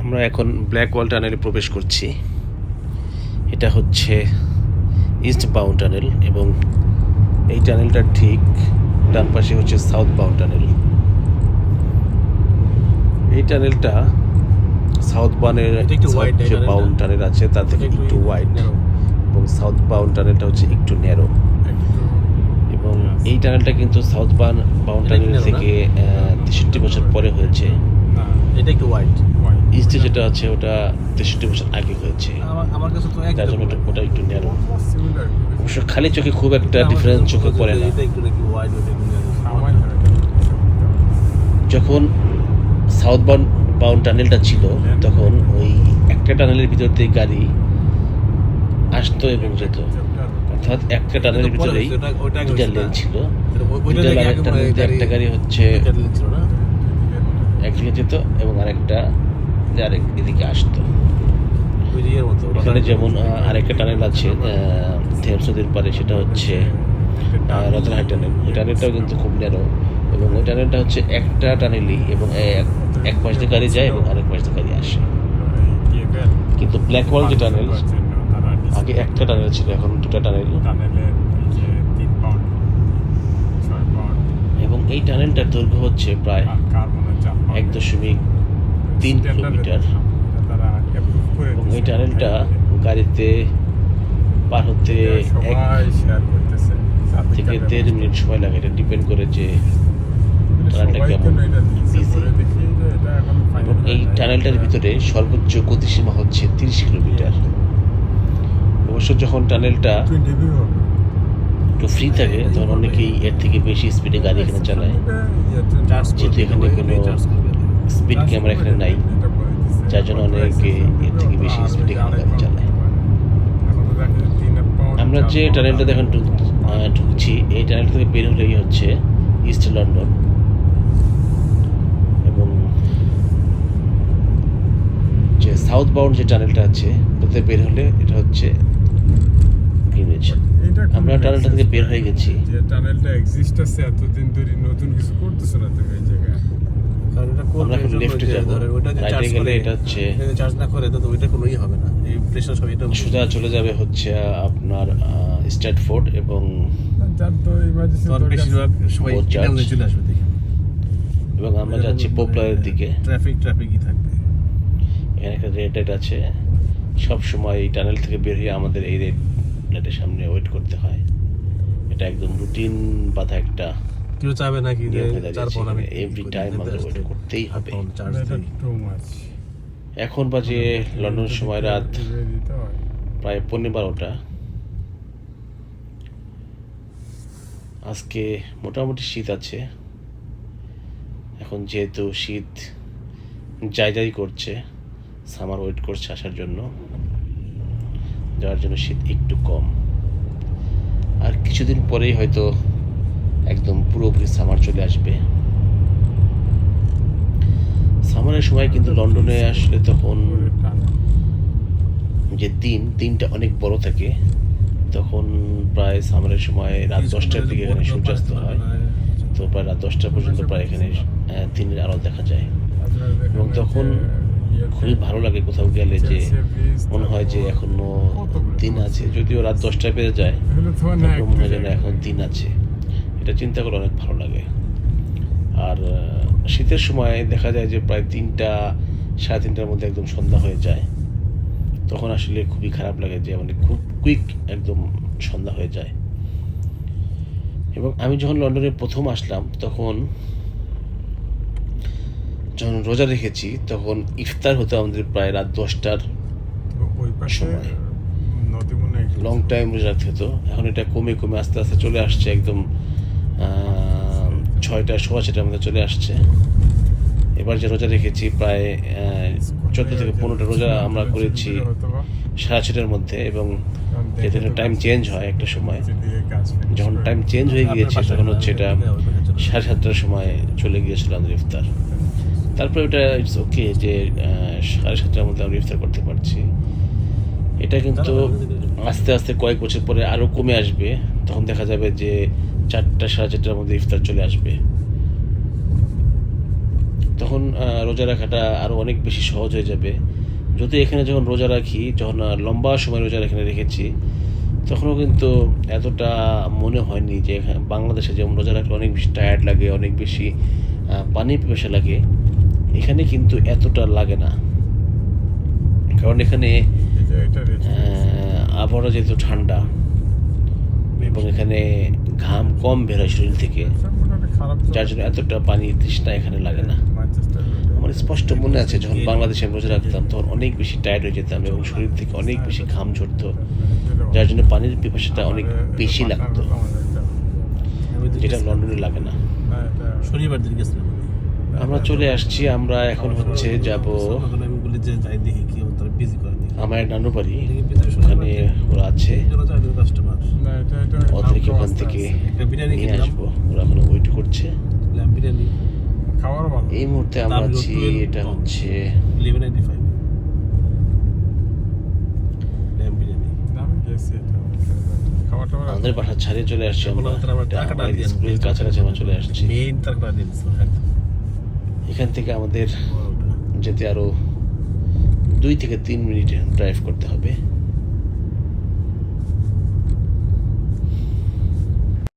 আমরা এখন ব্ল্যাক ওয়াল টানেলে প্রবেশ করছি। এটা হচ্ছে ইস্ট বাউন্ড টানেল এবং এই টানেলটা ঠিক ডান পাশে হচ্ছে সাউথ বাউন্ড টানেল এই টানেলটা সাউথ wide, যে। বাউন্ড টানেল আছে তার থেকে একটু ওয়াইড এবং সাউথ বাউন্ড টানেলটা হচ্ছে একটু ন্যারো এবং এই টানেলটা কিন্তু সাউথ বাউন্ড টানেল থেকে তেষট্টি বছর পরে হয়েছে। এটা একটু হোয়াইট ইস্টে যেটা আছে ওটা তেষট্টি বছর আগে হয়েছে। আমার আমার কাছে তো তার জন্য ওটা- একটু ন্যারো অবশ্য খালি চোখে খুব একটা ডিফারেন্স চোখে পড়ে না। যখন সাউথ বাউন্ড বাউন্ড টানেলটা ছিল তখন ওই একটা টানেলের ভিতর দিয়ে গাড়ি আসতো এবং যেত। অর্থাৎ একটা টানেলের ভিতরেই দুটা লেন ছিল। দুটা মনে একটা গাড়ি হচ্ছে দুইটা lane ছিল না? একদিকে যেত এবং আরেকটা যে আরেক এদিকে আসতো। এখানে যেমন আরেকটা টানেল আছে থেমস নদীর পারে সেটা হচ্ছে আহ, রতনহাট টানেল। ওই টানেলটাও কিন্তু খুব ন্যারো এবং ওই টানেলটা হচ্ছে একটা টানেলই এবং এক- এক পাশ দিয়ে গাড়ি যায় এবং আরেক পাশ দিয়ে গাড়ি আসে। কিন্তু ব্ল্যাক ওয়াল যে টানেল আগে একটা টানেল ছিল এখন দুটো টানেল। এবং এই টানেলটার দৈর্ঘ্য হচ্ছে প্রায় এক দশমিক তিন কিলোমিটার। এবং এই টানেলটা গাড়িতে পার হতে এক থেকে দেড় মিনিট সময় লাগে। এটা ডিপেন্ড করে যে টানেলটা কেমন এবং এই টানেলটার ভিতরে সর্বোচ্চ গতিসীমা হচ্ছে তিরিশ কিলোমিটার। অবশ্য যখন টানেলটা একটু ফ্রি থাকে, তখন অনেকেই এর থেকে বেশি স্পিডে গাড়ি এখানে চালায়। যেহেতু এখানে কোনো। স্পিড ক্যামেরা এখানে নাই, যার জন্য অনেকে এর থেকে বেশি স্পিডে এখানে গাড়ি চালায়। আমরা যে টানেলটা দেখেন, ঢুক- ঢুকছি, এই টানেল থেকে বের হলেই হচ্ছে ইস্ট লন্ডন এবং যে সাউথ বাউন্ড যে টানেলটা আছে, ওতে বের হলে এটা হচ্ছে গ্রিনউইচ আমরা টানেলটা থেকে বের হয়ে গেছি। যে টানেলটা এক্সিস্ট আছে এতদিন ধরে নতুন কিছু করতেছ না তুমি এই জায়গায়। কারণ এটা করলে আমরা এখন যে যাব। গেলে এটা হচ্ছে- চার্জ না করে তো ওইটা কোনো ই হবে না। এই প্রেশার সব এটা সোজা চলে যাবে হচ্ছে আপনার স্ট্যাটফোর্ড এবং। মনে চলে আসবে দেখে। এবং আমরা যাচ্ছি পপুলারের দিকে। ট্রাফিক ট্রাফিকই থাকবে। এখানে একটা রেড আছে। সব সময় এই টানেল থেকে বের হয়ে আমাদের এই রেড লাইটের সামনে ওয়েট করতে হয়। এটা একদম রুটিন বাধা একটা কেউ চাবে নাকি যে নিয়ম চার পর আমি এভরি টাইম আমাদের ওয়েট করতেই হবে। এখন বাজে লন্ডন সময় রাত প্রায় পনেরো বারোটা। আজকে মোটামুটি শীত আছে। এখন যেহেতু শীত যাই যাই করছে সামার ওয়েট করছে আসার জন্য। যার জন্য শীত একটু কম। আর কিছুদিন পরেই হয়তো একদম পুরোপুরি সামার চলে আসবে। সামারের সময় কিন্তু লন্ডনে আসলে তখন যে দিন, দিনটা অনেক বড় থাকে, তখন প্রায় সামারের সময় রাত দশটার দিকে এখানে সূর্যাস্ত হয়। তো প্রায় রাত দশটা পর্যন্ত প্রায় এখানে দিনের আলো দেখা যায়। এবং তখন খুবই ভালো লাগে কোথাও গেলে যে মনে হয় যে এখনও দিন আছে। যদিও রাত দশটায় বেজে যায় মনে হয় যেন এখন দিন আছে। এটা চিন্তা করে অনেক ভালো লাগে। আর শীতের সময় দেখা যায় যে প্রায় তিনটা, সাড়ে তিনটার মধ্যে একদম সন্ধ্যা হয়ে যায়। তখন আসলে খুবই খারাপ লাগে যে মানে খুব কুইক একদম সন্ধ্যা হয়ে যায়। এবং আমি যখন লন্ডনে প্রথম আসলাম, তখন যখন রোজা রেখেছি, তখন ইফতার হতো আমাদের প্রায় রাত দশটার সময়। লং টাইম রোজা রাখতে এখন এটা কমে কমে আস্তে আস্তে চলে আসছে একদম ছয়টা সোয়া ছটার মধ্যে চলে আসছে। এবার যে রোজা রেখেছি প্রায় চোদ্দ থেকে পনেরোটা রোজা আমরা করেছি সাড়ে ছটার মধ্যে এবং যেহেতু টাইম চেঞ্জ হয় একটা সময় যখন টাইম চেঞ্জ হয়ে গিয়েছে তখন হচ্ছে এটা সাড়ে সাতটার সময় চলে গিয়েছিল আমাদের ইফতার। তারপরে ওটা ইটস ওকে যে সাড়ে সাতটার মধ্যে আমরা ইফতার করতে পারছি। এটা কিন্তু আস্তে আস্তে কয়েক বছর পরে আরও কমে আসবে। তখন দেখা যাবে যে চারটা, সাড়ে চারটার মধ্যে ইফতার চলে আসবে। তখন রোজা রাখাটা আরও অনেক বেশি সহজ হয়ে যাবে। যদি এখানে যখন রোজা রাখি, যখন লম্বা সময় রোজা এখানে রেখেছি, তখনও কিন্তু এতটা মনে হয়নি যে বাংলাদেশে যেমন রোজা রাখলে অনেক বেশি টায়ার্ড লাগে, অনেক বেশি পানি পিপাসা লাগে, এখানে কিন্তু এতটা লাগে না। কারণ এখানে আবহাওয়া যেহেতু ঠান্ডা এবং এখানে ঘাম কম বেরোয় শরীর থেকে যার জন্য এতটা পানি তৃষ্ণা এখানে লাগে না। ম্যানচেস্টার আমার স্পষ্ট মনে আছে যখন বাংলাদেশে রোজা রাখতাম তখন অনেক বেশি টায়ার্ড হয়ে যেতাম এবং শরীর থেকে অনেক বেশি ঘাম ঝরতো যার জন্য পানির পিপাসাটা অনেক বেশি লাগতো। যেটা লন্ডনে লাগে না। শনিবার দিন গেছিলাম আমরা চলে আসছি আমরা এখন হচ্ছে যাব সকালবেলা আমি বলি যে যাই দেখি কি বিজি করে। আমার নানু বাড়ি ওখানে ওরা আছে। ওদেরকে ওখান থেকে নিয়ে আসব। ওরা এখন ওয়েট করছে। ল্যাম্প বিরিয়ানি। এই মুহূর্তে আমরা আছি এটা হচ্ছে আমাদের বাসা ছাড়িয়ে চলে আসছি আমরা। স্কুলের কাছাকাছি আমরা চলে আসছি। হ্যাঁ। এখান থেকে আমাদের যেতে আরও দুই থেকে তিন মিনিট ড্রাইভ করতে হবে।